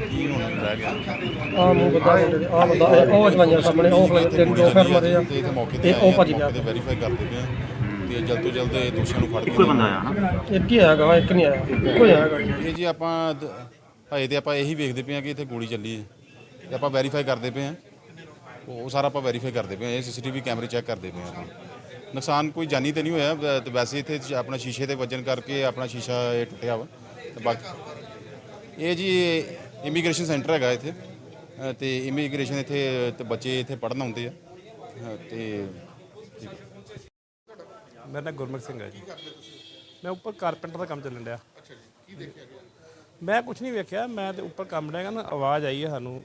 ਕੀ ਹੁਣ ਰਹਿ ਗਿਆ ਆ ਮੂੰਹ ਬੰਦਾ ਮੁੰਡੇ ਦੇ ਆ ਬੰਦਾ ਇਹ ਉਹ ਜਵਾਈਆਂ ਸਾਹਮਣੇ ਉਹ ਖੜੇ ਤਿੰਨ ਦੋ ਫਿਰ ਮਰੇ ਆ ਤੇ ਇੱਥੇ ਮੌਕੇ ਤੇ ਇਹ ਉਹ ਭੱਜ ਗਿਆ। ਤੇ ਵੈਰੀਫਾਈ ਕਰਦੇ ਪਏ ਆ ਤੇ ਜਲਦ ਤੋਂ ਜਲਦ ਇਹ ਦੋਸ਼ੀਆਂ ਨੂੰ ਫੜ ਕੇ ਕੋਈ ਬੰਦਾ ਆਇਆ ਨਾ? ਇੱਕ ਹੀ ਆਇਆ ਗਾ ਇੱਕ ਨਹੀਂ ਆਇਆ ਕੋਈ ਆਇਆ ਗਾ ਇਹ ਜੀ ਆਪਾਂ ਦ- ਹਜੇ ਤੇ ਆਪਾਂ ਇਹੀ ਵੇਖਦੇ ਪਏ ਆ ਕਿ ਇੱਥੇ ਗੋਲੀ ਚੱਲੀ ਹੈ ਤੇ ਆਪਾਂ ਵੈਰੀਫਾਈ ਕਰਦੇ ਪਏ ਆ ਉਹ ਸਾਰਾ ਆਪਾਂ ਵੈਰੀਫਾਈ ਕਰਦੇ ਪਏ ਆ ਇਹ ਸੀਸੀਟੀਵੀ ਕੈਮਰੇ ਚੈੱਕ ਕਰਦੇ ਪਏ ਆ ਆਪਾਂ। ਨੁਕਸਾਨ ਕੋਈ ਜਾਨੀ ਤੇ ਨਹੀਂ ਹੋਇਆ ਵੈਸੇ ਇੱਥੇ ਆਪਣਾ ਸ਼ੀਸ਼ੇ ਤੇ ਵੱਜਣ ਕਰਕੇ ਆਪਣਾ ਸ਼ੀਸ਼ਾ ਇਹ ਟੁੱਟਿਆ ਵਾ ਤੇ ਬਾਕੀ ਇਹ ਜੀ ਇਮੀਗ੍ਰੇਸ਼ਨ ਸੈਂਟਰ ਹੈਗਾ ਇੱਥੇ। ਅ, ਤੇ ਇਮੀਗ੍ਰੇਸ਼ਨ ਇੱਥੇ ਤੇ ਬੱਚੇ ਇੱਥੇ ਪੜਨ ਆਉਂਦੇ ਆ। ਅ, ਤੇ। ਮੇਰਾ ਨਾਮ ਗੁਰਮੁਖ ਸਿੰਘ ਹੈ ਜੀ। ਮੈਂ ਉੱਪਰ ਕਾਰਪੈਂਟਰ ਦਾ ਕੰਮ ਚੱਲਣ ਡਿਆ। ਮੈਂ ਕੁਝ ਨਹੀਂ ਵੇਖਿਆ ਮੈਂ ਤੇ ਉੱਪਰ ਕੰਮ ਡਿਆ ਨਾ ਆਵਾਜ਼ ਆਈ ਹੈ ਸਾਨੂੰ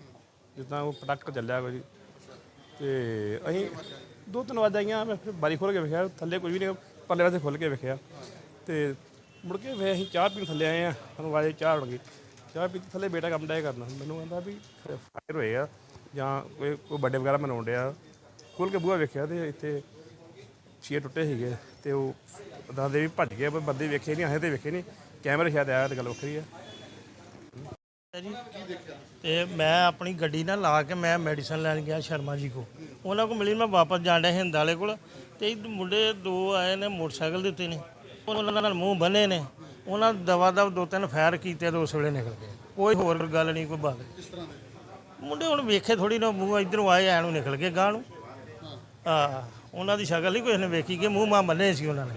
ਜਿੱਦਾਂ ਉਹ ਪ੍ਰੋਡਕਟ ਚੱਲਿਆ ਕੋਈ। ਤੇ ਅਸੀਂ ਦੋ ਤਿੰਨ ਆਵਾਜ਼ਾਂ ਆਈਆਂ ਮੈਂ ਫਿਰ ਬਾਰੀ ਖੋਲ ਕੇ ਵੇਖਿਆ ਥੱਲੇ ਕੋਈ ਵੀ ਨਹੀਂ ਪਰਲੇ ਪਾਸੇ ਖੋਲ ਕੇ ਵੇਖਿਆ। ਤੇ ਮੁੜ ਕੇ ਵੇ ਅਸੀਂ ਚਾਹ ਪੀਣ ਥੱਲੇ ਆਏ ਆ ਸਾਨੂੰ ਆਵਾਜ਼ ਆਈ ਚਾਹ ਗਈ। ਚਾਹ ਪੀਤੀ ਥੱਲੇ ਬੇਟਾ ਕੰਮ ਡਿਆ ਕਰਨਾ। ਮੈਨੂੰ ਕਹਿੰਦਾ ਵੀ ਫਾਇਰ ਹੋਏ ਆ ਜਾਂ ਕੋਈ ਕੋਈ ਵੱਡੇ ਵਗੈਰਾ ਮਨਾਉਣ ਡਿਆ। ਖੁੱਲ ਕੇ ਬੂਹਾ ਵੇਖਿਆ ਤੇ ਇੱਥੇ ਛੇ ਟੁੱਟੇ ਸੀਗੇ ਤੇ ਉਹ ਦਾਦੇ ਵੀ ਭੱਜ ਗਏ, ਪਰ ਬੰਦੇ ਵੇਖੇ ਨਹੀਂ ਆਏ ਤੇ ਵੇਖੇ ਨਹੀਂ ਕੈਮਰੇ ਸ਼ਾਇਦ ਆਇਆ ਤੇ ਗੱਲ ਵੱਖਰੀ ਆ। ਜੀ ਤੇ ਮੈਂ ਆਪਣੀ ਗੱਡੀ ਨਾਲ ਲਾ ਕੇ ਮੈਂ ਮੈਡੀਸਨ ਲੈਣ ਗਿਆ ਸ਼ਰਮਾ ਜੀ ਕੋ ਉਹਨਾਂ ਕੋ ਮਿਲੀ, ਮੈਂ ਵਾਪਸ ਜਾਣ ਡਿਆ ਹਿੰਦ ਵਾਲੇ ਕੋਲ। ਤੇ ਇਹ ਮੁੰਡੇ ਦੋ ਆਏ ਨੇ ਮੋਟਰਸਾਈਕਲ ਦੇ ਉੱਤੇ ਨੇ। ਉਹਨਾਂ ਨਾਲ ਮੂੰਹ ਬੰਨੇ ਨੇ। ਉਹਨਾਂ ਦਵਾ ਦਵ ਦੋ ਤਿੰਨ ਫਾਇਰ ਕੀਤੇ ਤੇ ਉਸ ਵੇਲੇ ਨਿਕਲ ਗਏ। ਕੋਈ ਹੋਰ ਗੱਲ ਨਹੀਂ, ਕੋਈ ਬਾਤ ਨਹੀਂ। ਮੁੰਡੇ ਹੁਣ ਵੇਖੇ ਥੋੜੀ ਨਾ, ਮੂੰਹ ਇਧਰੋਂ ਆਏ, ਐ ਨੂੰ ਨਿਕਲ ਗਏ ਗਾਂ ਨੂੰ। ਆ ਉਹਨਾਂ ਦੀ ਸ਼ਕਲ ਨਹੀਂ ਕੋਈ ਨੇ ਵੇਖੀ ਕਿ ਮੂੰਹ ਮਾ ਬੰਨੇ ਸੀ ਉਹਨਾਂ ਨੇ।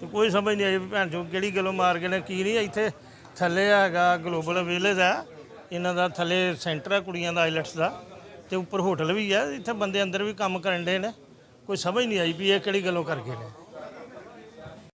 ਤੇ ਕੋਈ ਸਮਝ ਨਹੀਂ ਆਈ ਵੀ ਭੈਣ ਚੋ ਕਿਹੜੀ ਗੱਲੋਂ ਮਾਰ ਗਏ ਨੇ, ਕੀ ਨਹੀਂ, ਇੱਥੇ ਥੱਲੇ ਹੈਗਾ ਗਲੋਬਲ ਵਿਲੇਜ ਆ। ਇਹਨਾਂ ਦਾ ਥੱਲੇ ਸੈਂਟਰ ਆ ਕੁੜੀਆਂ ਦਾ, ਆਈਲੈਟਸ ਦਾ। ਤੇ ਉੱਪਰ ਹੋਟਲ ਵੀ ਆ, ਇੱਥੇ ਬੰਦੇ ਅੰਦਰ ਵੀ ਕੰਮ ਕਰਨ ਦੇ ਨੇ। ਕੋਈ ਸਮਝ ਨਹੀਂ ਆਈ ਵੀ ਇਹ ਕਿਹੜੀ ਗੱਲੋਂ ਕਰ ਗਏ ਨੇ।